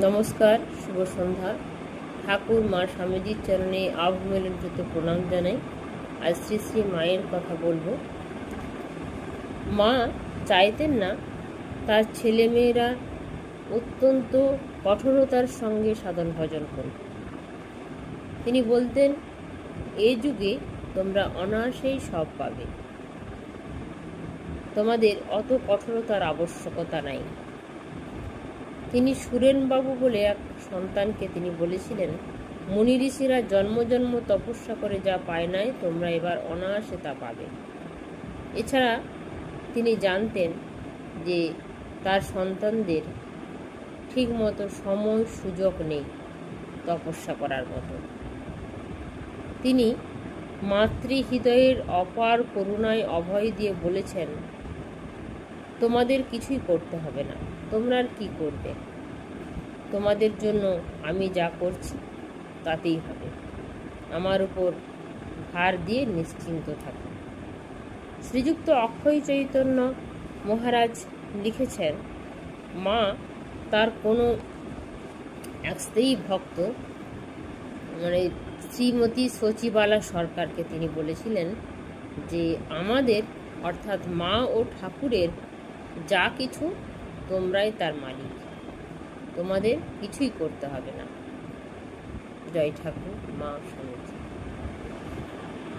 নমস্কার, শুভ সন্ধ্যা। ঠাকুর মা স্বামীজির চরণে আবমেলের দ্রুত প্রণাম জানাই। আজ শ্রী শ্রী মায়ের কথা বলব। মা চাইতেন না তার ছেলেমেয়েরা অত্যন্ত কঠোরতার সঙ্গে সাধন ভজন করুক তিনি বলতেন, এ যুগে তোমরা অনায়াসেই সব পাবে। তোমাদের অত কঠোরতার আবশ্যকতা নাই। তিনি সুরেনবাবু বলে এক সন্তানকে তিনি বলেছিলেন, মুনি ঋষিরা জন্ম জন্ম তপস্যা করে যা পায় নাই, তোমরা এবার অনায়াসে তা পাবে। এছাড়া তিনি জানতেন যে তার সন্তানদের ঠিকমতো সময় সুযোগ নেই তপস্যা করার মতো। তিনি মাতৃহৃদয়ের অপার করুণায় অভয় দিয়ে বলেছেন তোমাদের কিছুই করতে হবে না। তোমরা আর কি করবে? তোমাদের জন্য আমি যা করছি, তাতেই হবে। আমার উপর ভার দিয়ে নিশ্চিন্ত থাকো। শ্রীযুক্ত অক্ষয় চৈতন্য মহারাজ লিখেছেন, মা, তার কোনো এক স্ত্রী ভক্ত মানে শ্রীমতী সচিবালা সরকারকে তিনি বলেছিলেন যে, আমাদের, অর্থাৎ মা ও ঠাকুরের যা কিছু তোমরাই তার মালিক। তোমাদের কিছুই করতে হবে না। জয় ঠাকুর মা স্বামী